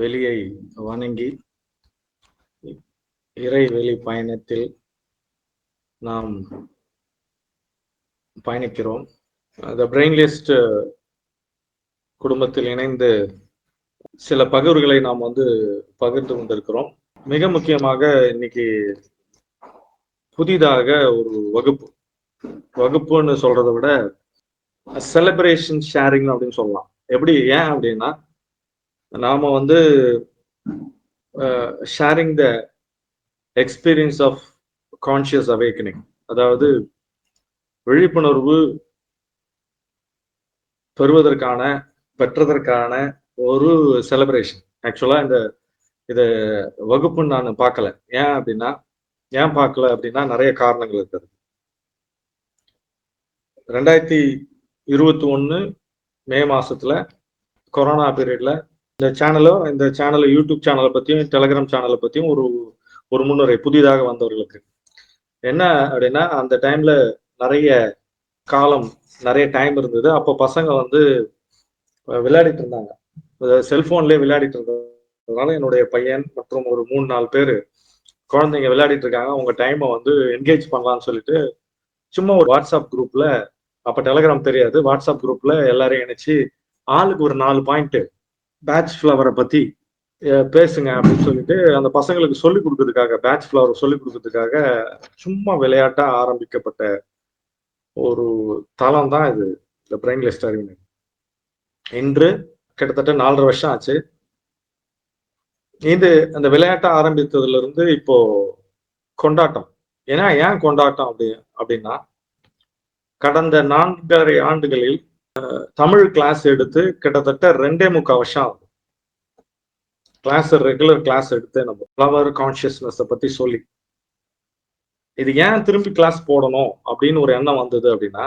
வெளியை வணங்கி இறைவெளி பயணத்தில் நாம் பயணிக்கிறோம். த பிரெயின்லிஸ்ட் குடும்பத்தில் இணைந்து சில பகிர்வுகளை நாம் வந்து பகிர்ந்து கொண்டிருக்கிறோம். மிக முக்கியமாக இன்னைக்கு புதிதாக ஒரு வகுப்பு. வகுப்புன்னு சொல்றதை விட செலிப்ரேஷன் ஷேரிங் அப்படின்னு சொல்லலாம். எப்படி ஏன் அப்படின்னா நாம வந்து sharing the experience of conscious awakening அதாவது விழிப்புணர்வு பெறுவதற்கான பெற்றதற்கான ஒரு செலிப்ரேஷன் ஆக்சுவலா இந்த இத வகுப்புன்னு நான் பார்க்கல. ஏன் அப்படின்னா ஏன் பார்க்கல அப்படின்னா நிறைய காரணங்கள் இருக்குது. ரெண்டாயிரத்தி இருபத்தி ஒன்று மே மாசத்துல கொரோனா பீரியட்ல இந்த சேனலை இந்த சேனலை யூடியூப் சேனலை பத்தியும் டெலகிராம் சேனலை பத்தியும் ஒரு ஒரு முன்னுரை புதிதாக வந்தவர்களுக்கு. என்ன அப்படின்னா அந்த டைம்ல நிறைய காலம் நிறைய டைம் இருந்தது. அப்போ பசங்க வந்து விளையாடிட்டு இருந்தாங்க. செல்போன்லேயே விளையாடிட்டு இருந்ததுனால என்னுடைய பையன் மற்றும் ஒரு மூணு நாலு பேர் குழந்தைங்க விளையாடிட்டு இருக்காங்க. உங்க டைமை வந்து என்கேஜ் பண்ணலாம்னு சொல்லிட்டு சும்மா ஒரு வாட்ஸ்அப் குரூப்ல அப்ப டெலகிராம் தெரியாது. வாட்ஸ்அப் குரூப்ல எல்லாரையும் இணைச்சு ஆளுக்கு ஒரு நாலு பாயிண்ட் பேட்ச் ஃப்ளவரை பத்தி பேசுங்க அப்படின்னு சொல்லிட்டு அந்த பசங்களுக்கு சொல்லி கொடுக்கறதுக்காக பேட்ச் ஃப்ளவர் சொல்லி கொடுக்கறதுக்காக சும்மா விளையாட்டா ஆரம்பிக்கப்பட்ட ஒரு தளம் தான் இது இந்த பிரெயின்லெஸ் டர்வின் இன்று கிட்டத்தட்ட நாலரை வருஷம் ஆச்சு. இது அந்த விளையாட்டை ஆரம்பித்ததுல இருந்து இப்போ கொண்டாட்டம். ஏன்னா ஏன் கொண்டாட்டம் அப்படி அப்படின்னா கடந்த நான்கரை ஆண்டுகளில் தமிழ் கிளாஸ் எடுத்து கிட்டத்தட்ட ரெண்டே முக்கால் வருஷம் ஆகும். கிளாஸ் ரெகுலர் கிளாஸ் எடுத்து நம்ம ஃப்ளவர் கான்சியஸ்னஸை பத்தி சொல்லி. இது ஏன் திரும்பி கிளாஸ் போடணும் அப்படின்னு ஒரு எண்ணம் வந்தது அப்படின்னா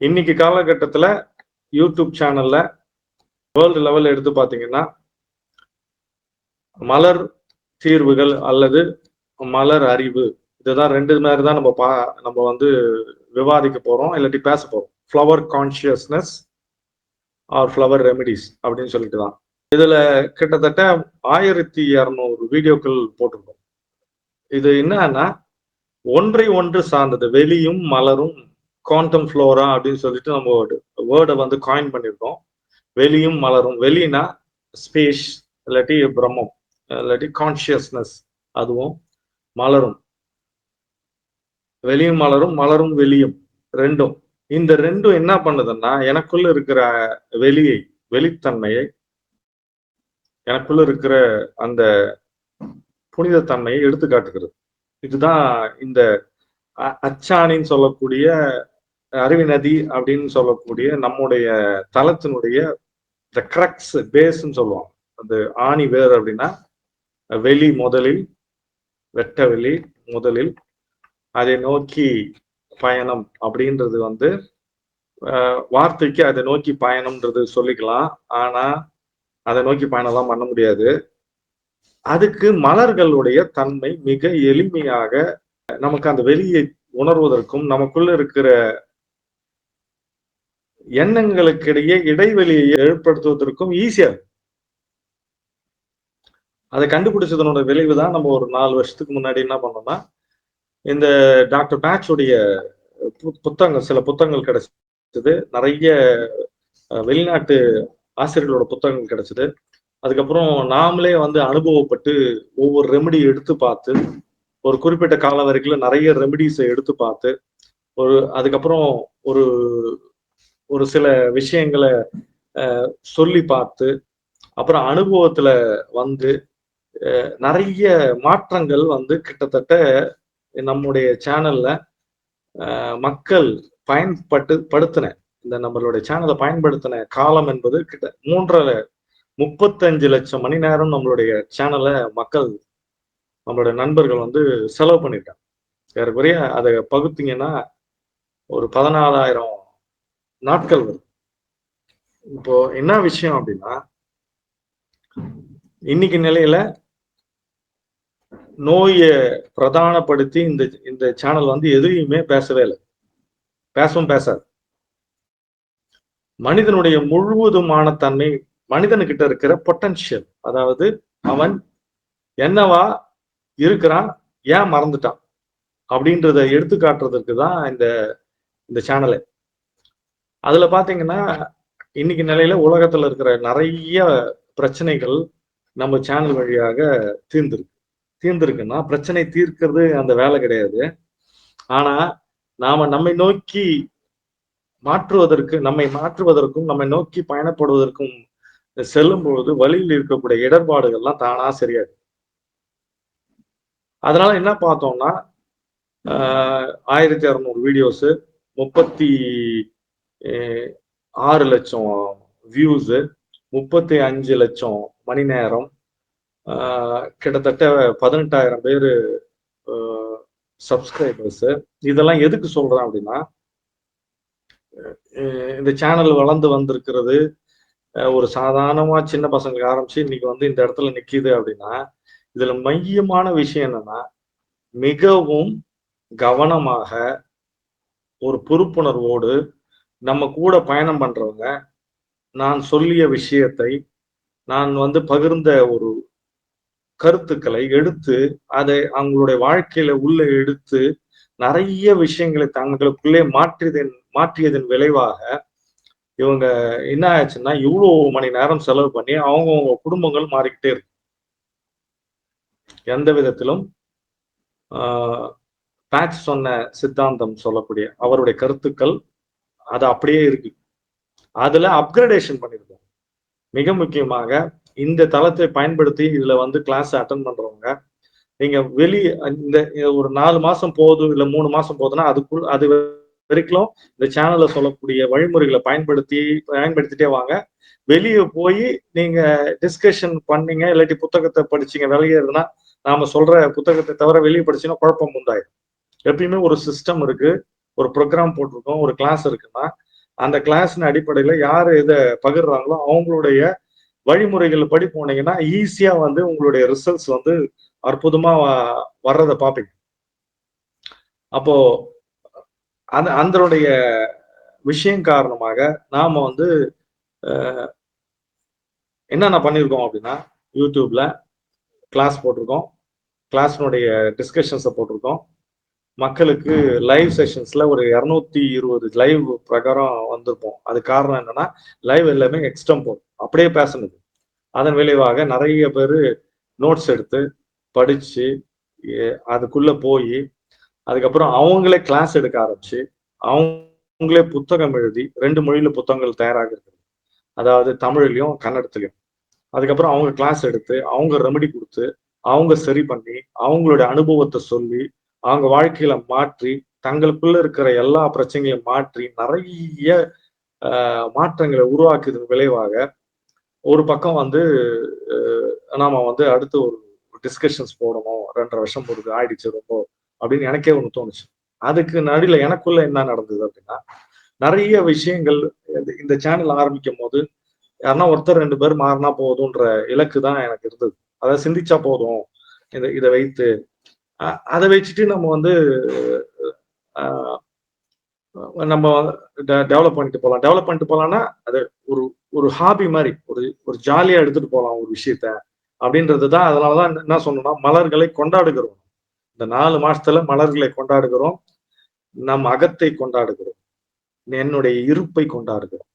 இன்னைக்கு காலகட்டத்துல யூடியூப் சேனல்ல வேர்ல்டு லெவல் எடுத்து பார்த்தீங்கன்னா மலர் தீர்வுகள் அல்லது மலர் அறிவு இதுதான் ரெண்டு மாதிரி தான் நம்ம பா நம்ம வந்து விவாதிக்க போறோம் இல்லாட்டி பேச போறோம். Flower consciousness or flower remedies அப்படின்னு சொல்லிட்டு தான் இதுல கிட்டத்தட்ட ஆயிரத்தி இரநூறு வீடியோக்கள் போட்டிருக்கோம் இது என்னன்னா ஒன்றை ஒன்று சார்ந்தது வெளியும் மலரும் குவாண்டம் ஃப்ளோரா அப்படின்னு சொல்லிட்டு நம்ம வேர்டை வந்து காயின் பண்ணியிருக்கோம் வெளியும் மலரும் வெளினா ஸ்பேஸ் இல்லாட்டி பிரம்மம் இல்லாட்டி கான்சியஸ்னஸ் அதுவும் மலரும். வெளியும் மலரும் மலரும் வெளியும் ரெண்டும். இந்த ரெண்டும் என்ன பண்ணுதுன்னா எனக்குள்ள இருக்கிற வெளியை வெளித்தன்மையை எனக்குள்ள இருக்கிற அந்த புனிதத்தன்மையை எடுத்து காட்டுகிறது இதுதான் இந்த அச்சாணின்னு சொல்லக்கூடிய அருவி நதி அப்படின்னு சொல்லக்கூடிய நம்முடைய தளத்தினுடைய த கிரக்ஸ் பேஸ்ன்னு சொல்லுவாங்க. அந்த ஆணி வேர் அப்படின்னா வெளி முதலில் வெட்ட வெளி முதலில் அதை நோக்கி பயணம் அப்படின்றது வந்து வார்த்தைக்கு அதை நோக்கி பயணம்ன்றது சொல்லிக்கலாம். ஆனா அதை நோக்கி பயணம்லாம் பண்ண முடியாது. அதுக்கு மலர்களுடைய தன்மை மிக எளிமையாக நமக்கு அந்த வெளியை உணர்வதற்கும் நமக்குள்ள இருக்கிற எண்ணங்களுக்கிடையே இடைவெளியை ஏற்படுத்துவதற்கும் ஈஸியா அதை கண்டுபிடிச்சதனோட விளைவு தான் நம்ம ஒரு நாலு வருஷத்துக்கு முன்னாடி என்ன பண்ணோம்னா இந்த டாக்டர் பேட்சுடைய புத்தகங்கள் சில புத்தகங்கள் கிடைச்சது. நிறைய வெளிநாட்டு ஆசிரியர்களோட புத்தகங்கள் கிடைச்சது. அதுக்கப்புறம் நாமளே வந்து அனுபவப்பட்டு ஒவ்வொரு ரெமெடி எடுத்து பார்த்து ஒரு குறிப்பிட்ட காலம் வரைக்கும் நிறைய ரெமெடிஸை எடுத்து பார்த்து ஒரு அதுக்கப்புறம் ஒரு ஒரு சில விஷயங்களை சொல்லி பார்த்து அப்புறம் அனுபவத்துல வந்து நிறைய மாற்றங்கள் வந்து கிட்டத்தட்ட நம்முடைய சேனல்ல மக்கள் பயன்பட்டு படுத்தின இந்த நம்மளுடைய சேனலை பயன்படுத்தின காலம் என்பது கிட்ட மூன்றரை முப்பத்தஞ்சு லட்சம் மணி நேரம் நம்மளுடைய சேனலை மக்கள் நம்மளுடைய நண்பர்கள் வந்து செலவு பண்ணிட்டாங்க ஏறக்குறைய அதை பகுத்தீங்கன்னா ஒரு பதினாலாயிரம் நாட்கள் வரும். இப்போ என்ன விஷயம் அப்படின்னா இன்னைக்கு நிலையில நோயை பிரதானப்படுத்தி இந்த இந்த சேனல் வந்து எதையுமே பேசவே இல்லை. பேசவும் பேசாது. மனிதனுடைய முழுவதுமான தன்மை மனிதனுக்கிட்ட இருக்கிற பொட்டன்ஷியல் அதாவது அவன் என்னவா இருக்கிறான் ஏன் மறந்துட்டான் அப்படின்றத எடுத்து காட்டுறதுக்கு தான் இந்த இந்த சேனலு அதுல பாத்தீங்கன்னா இன்னைக்கு நிலையில உலகத்துல இருக்கிற நிறைய பிரச்சனைகள் நம்ம சேனல் வழியாக தீர்ந்துருக்கு. தீர்ந்திருக்குன்னா பிரச்சனை தீர்க்கிறது அந்த வேலை கிடையாது. ஆனா நாம நம்மை நோக்கி மாற்றுவதற்கு நம்மை மாற்றுவதற்கும் நம்மை நோக்கி பயணப்படுவதற்கும் செல்லும் பொழுது வழியில் இருக்கக்கூடிய இடர்பாடுகள்லாம் தானா சரியாது. அதனால என்ன பார்த்தோம்னா ஆயிரத்தி அறுநூறு வீடியோஸ் முப்பத்தி ஆறு லட்சம் வியூஸு முப்பத்தி அஞ்சு லட்சம் மணி நேரம் கிட்டத்தட்ட பதினெட்டாயிரம் பேர் சப்ஸ்கிரைபர்ஸு இதெல்லாம் எதுக்கு சொல்றேன் அப்படின்னா இந்த சேனல் வளர்ந்து வந்திருக்கிறது ஒரு சாதாரணமா சின்ன பசங்களுக்கு ஆரம்பிச்சு இன்னைக்கு வந்து இந்த இடத்துல நிக்கிது அப்படின்னா இதுல மையமான விஷயம் என்னன்னா மிகவும் கவனமாக ஒரு பொறுப்புணர்வோடு நம்ம கூட பயணம் பண்றவங்க நான் சொல்லிய விஷயத்தை நான் வந்து பகிர்ந்த ஒரு கருத்துக்களை எடுத்து அதை அவங்களுடைய வாழ்க்கையில உள்ள எடுத்து நிறைய விஷயங்களை தங்களுக்குள்ளே மாற்றியதன் மாற்றியதன் விளைவாக இவங்க என்ன ஆச்சுன்னா இவ்வளவு மணி நேரம் செலவு பண்ணி அவங்கவுங்க குடும்பங்கள் மாறிக்கிட்டே இருக்கு. எந்த விதத்திலும் பேட்ச் சொன்ன சித்தாந்தம் சொல்லக்கூடிய அவருடைய கருத்துக்கள் அது அப்படியே இருக்கு. அதுல அப்கிரேடேஷன் பண்ணியிருக்கோம் மிக முக்கியமாக இந்த தளத்தை பயன்படுத்தி இதுல வந்து கிளாஸ் அட்டன் பண்றவங்க நீங்க வெளி இந்த ஒரு நாலு மாசம் போதும் இல்ல மூணு மாசம் போதுன்னா அதுக்குள் அது வரைக்கும் இந்த சேனல்ல சொல்லக்கூடிய வழிமுறைகளை பயன்படுத்தி பயன்படுத்திட்டே வாங்க. வெளியே போய் நீங்க டிஸ்கஷன் பண்ணீங்க இல்லாட்டி புத்தகத்தை படிச்சீங்க வெளியேறுனா நாம சொல்ற புத்தகத்தை தவிர வெளியே படிச்சீங்கன்னா குழப்பம் உண்டாயிடும் எப்பயுமே ஒரு சிஸ்டம் இருக்கு ஒரு ப்ரோக்ராம் போட்டிருக்கோம் ஒரு கிளாஸ் இருக்குன்னா அந்த கிளாஸின் அடிப்படையில யார் இதை பகிர்றாங்களோ அவங்களுடைய வழிமுறைகள் படி போனீங்கன்னா ஈஸியா வந்து உங்களுடைய ரிசல்ட்ஸ் வந்து அற்புதமா வர்றதை பார்ப்பீங்க. அப்போ அந்த அதனுடைய விஷயம் காரணமாக நாம வந்து என்னென்ன பண்ணியிருக்கோம் அப்படின்னா யூடியூப்ல கிளாஸ் போட்டிருக்கோம். கிளாஸ்னுடைய டிஸ்கஷன்ஸை போட்டிருக்கோம். மக்களுக்கு லைவ் செஷன்ஸ்ல ஒரு இரநூத்தி இருபது லைவ் பிரகாரம் வந்திருப்போம். அது காரணம் என்னன்னா லைவ் எல்லாமே எக்ஸ்டம்போ அப்படியே பேசினது அதன் விளைவாக நிறைய பேர் நோட்ஸ் எடுத்து படிச்சு அதுக்குள்ள போய் அதுக்கப்புறம் அவங்களே கிளாஸ் எடுக்க ஆரம்பிச்சு அவங்களே புத்தகம் எழுதி ரெண்டு மொழியில புத்தகங்கள் தயாராக இருக்குது. அதாவது தமிழ்லையும் கன்னடத்துலையும். அதுக்கப்புறம் அவங்க கிளாஸ் எடுத்து அவங்க ரெமெடி கொடுத்து அவங்க சரி பண்ணி அவங்களோட அனுபவத்தை சொல்லி அவங்க வாழ்க்கையில மாற்றி தங்களுக்குள்ள இருக்கிற எல்லா பிரச்சனைகளையும் மாற்றி நிறைய மாற்றங்களை உருவாக்குதன் விளைவாக ஒரு பக்கம் வந்து நாம வந்து அடுத்து ஒரு டிஸ்கஷன்ஸ் போடணும் ரெண்டரை வருஷம் போடுது ஆயிடுச்சு ரொம்ப அப்படின்னு எனக்கே ஒன்று தோணுச்சு. அதுக்கு நடுவில் எனக்குள்ள என்ன நடந்தது அப்படின்னா நிறைய விஷயங்கள் இந்த சேனல் ஆரம்பிக்கும் போது யாருன்னா ஒருத்தர் ரெண்டு பேர் மாறினா போதும்ன்ற இலக்கு தான் எனக்கு இருந்தது. அதை சிந்திச்சா போதும். இதை இதை வைத்து அதை வச்சுட்டு நம்ம வந்து நம்ம டெவலப் பண்ணிட்டு போகலாம் டெவலப் பண்ணிட்டு போகலாம்னா அது ஒரு ஒரு ஹாபி மாதிரி ஒரு ஒரு ஜாலியாக எடுத்துட்டு போகலாம் ஒரு விஷயத்த. அப்படின்றது தான் அதனாலதான் என்ன சொன்னோம்னா மலர்களை கொண்டாடுகிறோம். இந்த நாலு மாசத்துல மலர்களை கொண்டாடுகிறோம். நம் அகத்தை கொண்டாடுகிறோம். என்னுடைய இருப்பை கொண்டாடுகிறோம்.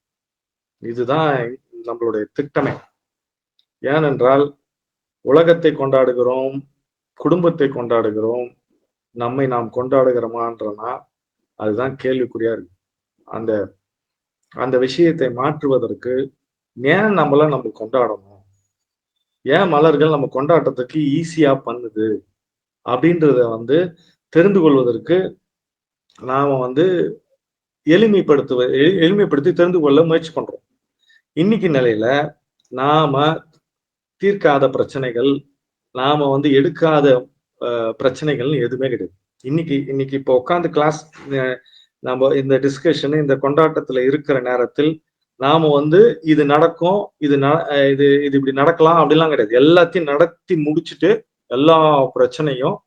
இதுதான் நம்மளுடைய திட்டமே. ஏனென்றால் உலகத்தை கொண்டாடுகிறோம். குடும்பத்தை கொண்டாடுகிறோம் நம்மை நாம் கொண்டாடுகிறோமான்றனா அதுதான் கேள்விக்குறியா இருக்கு. அந்த அந்த விஷயத்தை மாற்றுவதற்கு ஏன் நம்மள நம்ம கொண்டாடணும்? ஏன் மலர்கள் நம்ம கொண்டாட்டத்துக்கு ஈஸியா பண்ணுது? அப்படின்றத வந்து தெரிந்து கொள்வதற்கு நாம வந்து எளிமைப்படுத்துவ எளிமைப்படுத்தி தெரிந்து கொள்ள முயற்சி பண்றோம். இன்னைக்கு நிலையில நாம தீர்க்காத பிரச்சனைகள் நாம வந்து எடுக்காத பிரச்சனைகள்னு எதுவுமே கிடையாது. இன்னைக்கு இன்னைக்கு இப்போ உட்காந்து கிளாஸ் நம்ம இந்த டிஸ்கஷன் இந்த கொண்டாட்டத்துல இருக்கிற நேரத்தில் நாம வந்து இது நடக்கும் இது இது இது இப்படி நடக்கலாம் அப்படிலாம் கிடையாது. எல்லாத்தையும் நடத்தி முடிச்சுட்டு எல்லா பிரச்சனையும்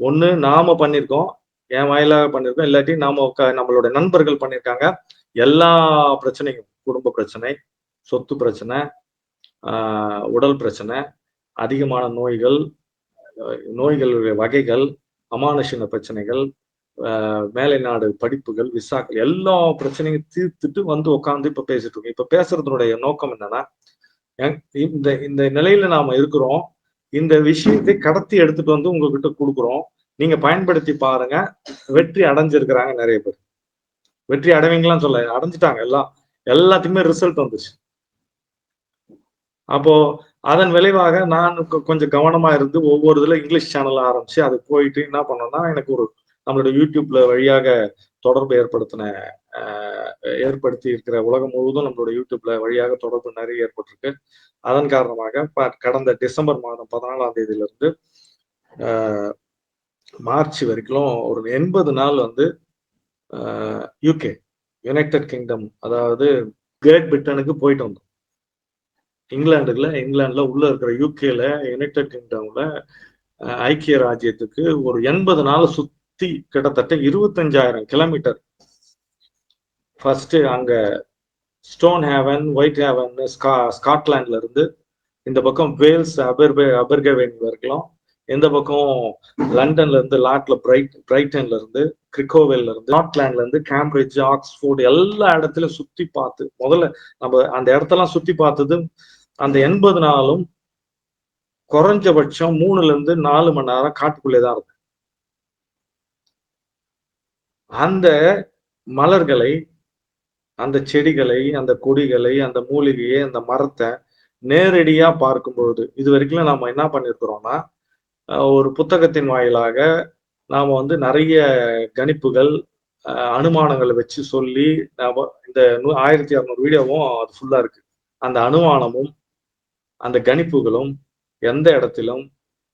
ஒண்ணு நாம பண்ணிருக்கோம் என் வாயிலாக பண்ணிருக்கோம் இல்லாட்டி நாம நம்மளோட நண்பர்கள் பண்ணியிருக்காங்க எல்லா பிரச்சனையும் குடும்ப பிரச்சனை சொத்து பிரச்சனை உடல் பிரச்சனை அதிகமான நோய்கள் நோய்களுடைய வகைகள் அமானுஷன பிரச்சனைகள் மேலை நாடு படிப்புகள் விசாக்கள் எல்லா பிரச்சனையும் தீர்த்துட்டு வந்து உட்காந்து இப்ப பேசிட்டு இருக்கோம். இப்ப பேசுறதுனுடைய நோக்கம் என்னன்னா இந்த இந்த நிலையில நாம இருக்கிறோம். இந்த விஷயத்தை கடத்தி எடுத்துட்டு வந்து உங்ககிட்ட கொடுக்குறோம். நீங்க பயன்படுத்தி பாருங்க. வெற்றி அடைஞ்சிருக்கிறாங்க நிறைய பேர். வெற்றி அடைவீங்களான்னு சொல்ல அடைஞ்சிட்டாங்க எல்லாம். எல்லாத்துக்குமே ரிசல்ட் வந்துச்சு அப்போ அதன் விளைவாக நான் கொஞ்சம் கவனமா இருந்து ஒவ்வொரு இதுல இங்கிலீஷ் சேனல் ஆரம்பிச்சு அது போயிட்டு என்ன பண்ணோம்னா எனக்கு ஒரு நம்மளோட யூடியூப்ல வழியாக தொடர்பு ஏற்படுத்தின ஏற்படுத்தி இருக்கிற உலகம் முழுவதும் நம்மளோட யூடியூப்ல வழியாக தொடர்பு நிறைய ஏற்பட்டிருக்கு. அதன் காரணமாக கடந்த டிசம்பர் மாதம் பதினாலாம் தேதியில இருந்து மார்ச் வரைக்கும் ஒரு எண்பது நாள் வந்து யூகே யுனைடெட் கிங்டம் அதாவது கிரேட் பிரிட்டனுக்கு போயிட்டு வந்தோம். இங்கிலாந்துல இங்கிலாந்துல உள்ள இருக்கிற யூகேல யுனைடெட் கிங்டம்ல ஐக்கிய ராஜ்யத்துக்கு ஒரு எண்பது நாள் சுத்தி கிட்டத்தட்ட இருபத்தஞ்சாயிரம் கிலோமீட்டர். ஃபர்ஸ்ட் அங்க ஸ்டோன் ஹேவன் ஒயிட் ஹேவன் ஸ்கா ஸ்காட்லாண்ட்ல இருந்து இந்த பக்கம் வேல்ஸ் அபர்பே அபர்கவேன் வரைக்கும். எந்த பக்கம் லண்டன்ல இருந்து லாட்ல பிரைட் பிரைட்டன்ல இருந்து கிரிக்கோவேல்ல இருந்து ஸ்காட்லாண்ட்ல இருந்து கேம்பிரிட்ஜ் ஆக்ஸ்போர்ட் எல்லா இடத்துலயும் சுத்தி பார்த்து முதல்ல நம்ம அந்த இடத்தெல்லாம் சுத்தி பார்த்தது அந்த எண்பது நாளும் குறைஞ்சபட்சம் மூணுல இருந்து நாலு மணி நேரம் காட்டுக்குள்ளே தான் இருக்கும் அந்த மலர்களை அந்த செடிகளை அந்த கொடிகளை அந்த மூலிகையை அந்த மரத்தை நேரடியா பார்க்கும் பொழுது இது வரைக்கும் நாம என்ன பண்ணிருக்கிறோம்னா ஒரு புத்தகத்தின் வாயிலாக நாம வந்து நிறைய கணிப்புகள் அனுமானங்களை வச்சு சொல்லி நாம இந்த ஆயிரத்தி இரநூறு வீடியோவும் அது ஃபுல்லா இருக்கு. அந்த அனுமானமும் அந்த கணிப்புகளும் எந்த இடத்திலும்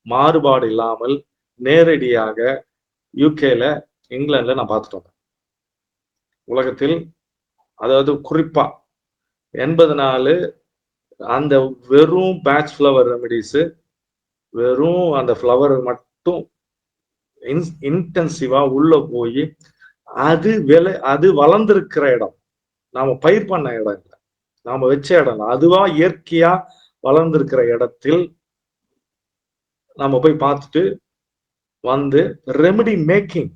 மாறுபாடு இல்லாமல் நேரடியாக யூகேல இங்கிலாந்துல நான் பார்த்துட்டு வந்தேன். உலகத்தில் அதாவது குறிப்பா எண்பது நாலு அந்த வெறும் பேட்ச் ஃப்ளவர் ரெமெடிஸ் வெறும் அந்த ஃப்ளவர் மட்டும் இன் இன்டென்சிவா உள்ள போய் அது விலை அது வளர்ந்திருக்கிற இடம். நாம பயிர் பண்ண இடம் இல்லை. நாம வச்ச இடம் அதுவா இயற்கையா வளர்ந்திருக்கிற இடத்தில் நம்ம போய் பார்த்துட்டு வந்து ரெமெடி மேக்கிங்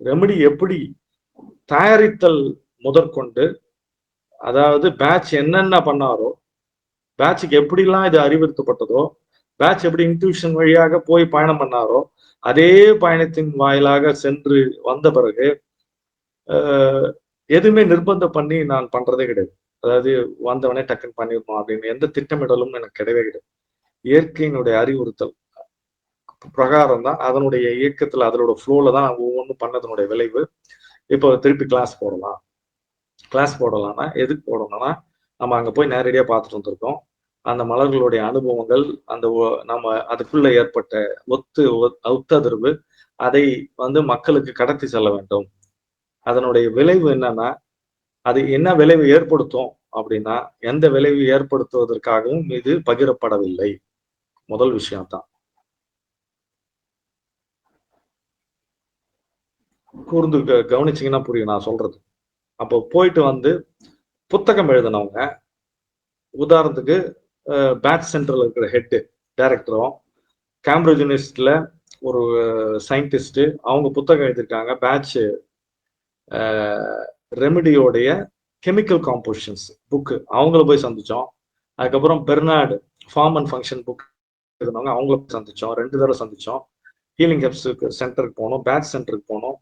ரெமெடி எப்படி தயாரித்தல் முதற்கொண்டு அதாவது பேட்ச் என்னென்ன பண்ணாரோ பேட்சுக்கு எப்படிலாம் இது அறிவுறுத்தப்பட்டதோ பேட்ச் எப்படி இன்ட்யூஷன் வழியாக போய் பயணம் பண்ணாரோ அதே பயணத்தின் வாயிலாக சென்று வந்த பிறகு எதுவுமே நிர்பந்தம் பண்ணி நான் பண்றதே கிடையாது. அதாவது வந்தவனே டக்குன்னு பண்ணிடணும் அப்படின்னு எந்த திட்டமிடலும் எனக்கு கிடையவே கிடையாது. இயற்கையினுடைய அறிவுறுத்தல் பிரகாரம் தான் அதனுடைய இயக்கத்துல அதனோட ஃப்ளோல தான் ஒவ்வொன்றும் பண்ணதனுடைய விளைவு. இப்போ திருப்பி கிளாஸ் போடலாம். கிளாஸ் போடலாம்னா எதுக்கு போடணும்னா நம்ம அங்க போய் நேரடியா பார்த்துட்டு வந்திருக்கோம். அந்த மலர்களுடைய அனுபவங்கள் அந்த நம்ம அதுக்குள்ள ஏற்பட்ட ஒத்து ஒத்ததிர்வு அதை வந்து மக்களுக்கு கடத்தி செல்ல வேண்டும். அதனுடைய விளைவு என்னன்னா அது என்ன விளைவு ஏற்படுத்தும் அப்படின்னா எந்த விளைவு ஏற்படுத்துவதற்காகவும் இது பகிரப்படவில்லை. முதல் விஷயம் தான் கூர்ந்து கவனிச்சிங்கன்னா புரியும் நான் சொல்றது. அப்போ போயிட்டு வந்து புத்தகம் எழுதினவங்க உதாரணத்துக்கு பேட்ச் சென்டர்ல இருக்கிற ஹெட்டு டைரக்டரும் கேம்பிரிட்ஜ் யூனிவர்சிட்டியில ஒரு சயின்டிஸ்ட் அவங்க புத்தகம் எழுதியிருக்காங்க பேட்ச் ரெமிடியோடைய கெமிக்கல் காம்போசிஷன்ஸ் புக்கு அவங்கள போய் சந்திச்சோம். அதுக்கப்புறம் Bernard form and function book எழுதினவங்க அவங்கள போய் சந்திச்சோம். ரெண்டு தடவை சந்திச்சோம். ஹீலிங் ஹெப்ஸுக்கு சென்டருக்கு போனோம். பேட்ச் சென்டருக்கு போனோம்.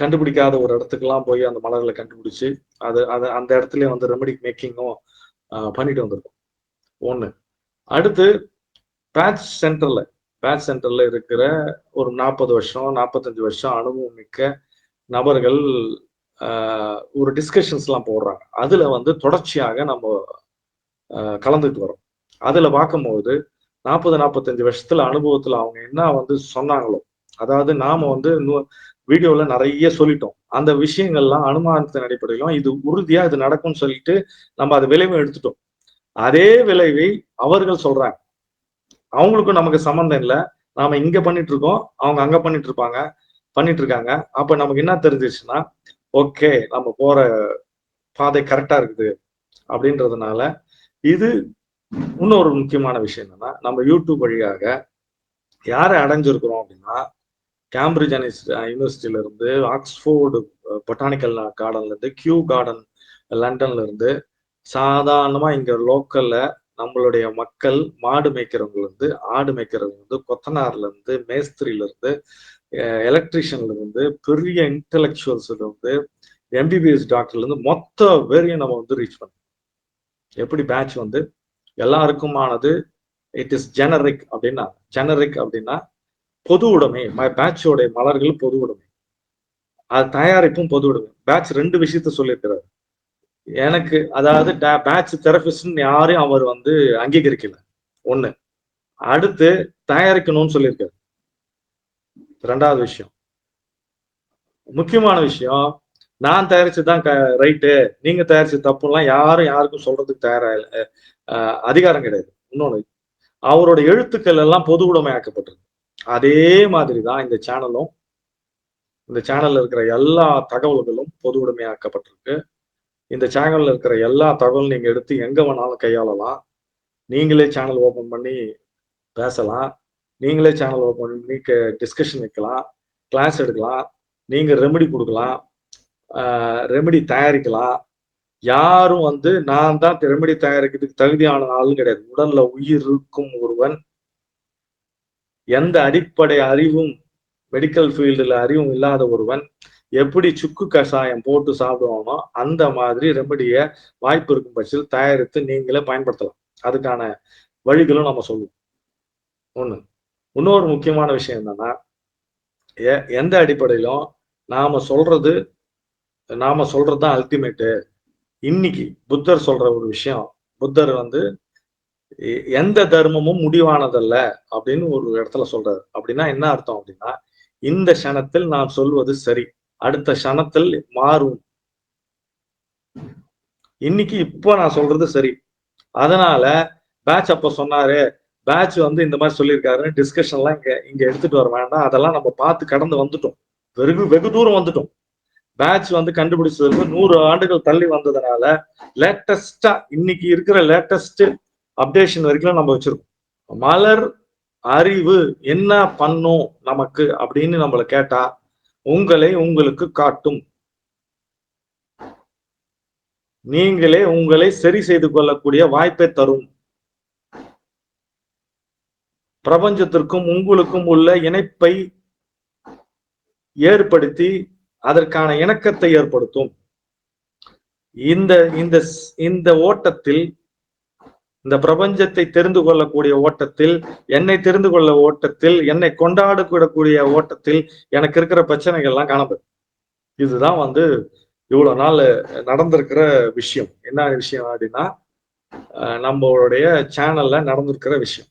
கண்டுபிடிக்காத ஒரு இடத்துக்குலாம் போய் அந்த மலர்களை கண்டுபிடிச்சு அது அது அந்த இடத்துல வந்து ரெமெடி மேக்கிங்கும் பண்ணிட்டு வந்திருக்கோம். ஒன்று அடுத்து பேட்ச் சென்டர்ல பேட்ச் சென்டர்ல இருக்கிற ஒரு நாற்பது வருஷம் நாற்பத்தஞ்சு வருஷம் அனுபவம் மிக்க நபர்கள் ஒரு டிஸ்கஷன்ஸ்லாம் போடுறாங்க. அதுல வந்து தொடர்ச்சியாக நம்ம கலந்துட்டு வரோம். அதுல பார்க்கும்போது நாற்பது நாற்பத்தஞ்சு வருஷத்துல அனுபவத்துல அவங்க என்ன வந்து சொன்னாங்களோ அதாவது நாம வந்து வீடியோல நிறைய சொல்லிட்டோம். அந்த விஷயங்கள்லாம் அனுமானத்தின் அடிப்படையிலும் இது உறுதியா இது நடக்கும்னு சொல்லிட்டு நம்ம அது விளைவு எடுத்துட்டோம். அதே விளைவை அவர்கள் சொல்றாங்க. அவங்களுக்கும் நமக்கு சம்மந்தம் இல்லை. நாம இங்க பண்ணிட்டு இருக்கோம் அவங்க அங்க பண்ணிட்டு இருப்பாங்க பண்ணிட்டு இருக்காங்க. அப்ப நமக்கு என்ன தெரிஞ்சிச்சுன்னா ஓகே நம்ம போற பாதை கரெக்டா இருக்குது அப்படின்றதுனால இது இன்னொரு முக்கியமான விஷயம் என்னன்னா நம்ம யூடியூப் வழியாக யாரை அடைஞ்சிருக்கிறோம் அப்படின்னா கேம்பிரிட்ஜ் யூனிவர்சிட்டியில இருந்து ஆக்ஸ்போர்டு பொட்டானிக்கல் கார்டன்ல இருந்து கியூ கார்டன் லண்டன்ல இருந்து சாதாரணமா இங்க லோக்கல்ல நம்மளுடைய மக்கள் மாடு மேய்க்கிறவங்க இருந்து ஆடு மேய்க்கிறவங்க இருந்து கொத்தனார்ல இருந்து மேஸ்திரியில இருந்து எலக்ட்ரிஷியன்ல இருந்து பெரிய இன்டலெக்சுவல்ஸ்ல இருந்து எம்பிபிஎஸ் டாக்டர்ல இருந்து மொத்த பேரையும் நம்ம வந்து ரீச் பண்ணோம். எப்படி பேட்ச் வந்து? எல்லாருக்குமானது இட் இஸ் ஜெனரிக் அப்படின்னா ஜெனரிக் அப்படின்னா பொது உடைமை. பேட்சோடைய மலர்கள் பொது உடைமை. அது தயாரிப்பும் பொது உடைமை. பேட்ச் ரெண்டு விஷயத்த சொல்லியிருக்கிறார். எனக்கு அதாவது பேட்ச் தெரபிஸ்ட்னு யாரையும் அவர் வந்து அங்கீகரிக்கல. ஒண்ணு. அடுத்து தயாரிக்கணும்னு சொல்லியிருக்காரு. ரெண்டாவது விஷயம். முக்கியமான விஷயம் நான் தயாரிச்சுதான் ரைட்டு நீங்க தயாரிச்சு தப்புலாம் யாரும் யாருக்கும் சொல்றதுக்கு தயாரா அதிகாரம் கிடையாது. இன்னொன்னு அவரோட எழுத்துக்கள் எல்லாம் பொது உடைமையாக்கப்பட்டிருக்கு அதே மாதிரி தான் இந்த சேனலும் இந்த சேனல்ல இருக்கிற எல்லா தகவல்களும் பொது உடைமையாக்கப்பட்டிருக்கு இந்த சேனல்ல இருக்கிற எல்லா தகவலும் நீங்க எடுத்து எங்க வேணாலும் கையாளலாம். நீங்களே சேனல் ஓபன் பண்ணி பேசலாம். நீங்களே சேனல் ஓப்பன் பண்ணி டிஸ்கஷன் வைக்கலாம் கிளாஸ் எடுக்கலாம் நீங்க ரெமெடி கொடுக்கலாம் ரெமெடி தயாரிக்கலாம். யாரும் வந்து நான் தான் ரெமெடி தயாரிக்கிறதுக்கு தகுதியான ஆளும் கிடையாது. உடல்ல உயிர் இருக்கும் ஒருவன் எந்த அடிப்படை அறிவும் மெடிக்கல் ஃபீல்டில் அறிவும் இல்லாத ஒருவன் எப்படி சுக்கு கஷாயம் போட்டு சாப்பிடுவானோ அந்த மாதிரி ரெமடிய வாய்ப்பு இருக்கும் பட்சத்தில் தயாரித்து நீங்களே பயன்படுத்தலாம். அதுக்கான வழிகளும் நம்ம சொல்லுவோம். ஒண்ணு. இன்னொரு முக்கியமான விஷயம் என்னன்னா எந்த அடிப்படையிலும் நாம சொல்றது நாம சொல்றதுதான் அல்டிமேட்டு இன்னைக்கு புத்தர் சொல்ற ஒரு விஷயம் புத்தர் வந்து எந்த தர்மமும் முடிவானதல்ல அப்படின்னு ஒரு இடத்துல சொல்றாரு. அப்படின்னா என்ன அர்த்தம் அப்படின்னா இந்த க்ஷணத்தில் நான் சொல்வது சரி அடுத்த க்ஷணத்தில் மாறும். இன்னைக்கு இப்போ நான் சொல்றது சரி. அதனால பேட்ச் அப்ப சொன்னாரு பேட்ச் வந்து இந்த மாதிரி சொல்லியிருக்காரு டிஸ்கஷன்லாம் இங்க இங்க எடுத்துட்டு வர வேண்டாம். அதெல்லாம் நம்ம பார்த்து கடந்து வந்துட்டோம். வெகு வெகு தூரம் வந்துட்டோம். பேட்ச் வந்து கண்டுபிடிச்சதுக்கு நூறு ஆண்டுகள் தள்ளி வந்ததுனால லேட்டஸ்டா இன்னைக்கு இருக்கிற லேட்டஸ்ட் அப்டேஷன் வரைக்கும் நம்ம வச்சிருக்கோம். மலர் அறிவு என்ன பண்ணும் நமக்கு அப்படின்னு நம்மள கேட்டா உங்களை உங்களுக்கு காட்டும். நீங்களே உங்களை சரி செய்து கொள்ளக்கூடிய வாய்ப்பை தரும். பிரபஞ்சத்திற்கும் உங்களுக்கும் உள்ள இணைப்பை ஏற்படுத்தி அதற்கான இணக்கத்தை ஏற்படுத்தும். இந்த இந்த இந்த ஓட்டத்தில் இந்த பிரபஞ்சத்தை தெரிந்து கொள்ளக்கூடிய ஓட்டத்தில் என்னை தெரிந்து கொள்ள ஓட்டத்தில் என்னை கொண்டாடக்கூடக்கூடிய ஓட்டத்தில் எனக்கு இருக்கிற பிரச்சனைகள் எல்லாம் காணப்படும். இதுதான் வந்து இவ்வளவு நாள் நடந்திருக்கிற விஷயம். என்ன விஷயம் அப்படின்னா நம்மளுடைய சேனல்ல நடந்திருக்கிற விஷயம்.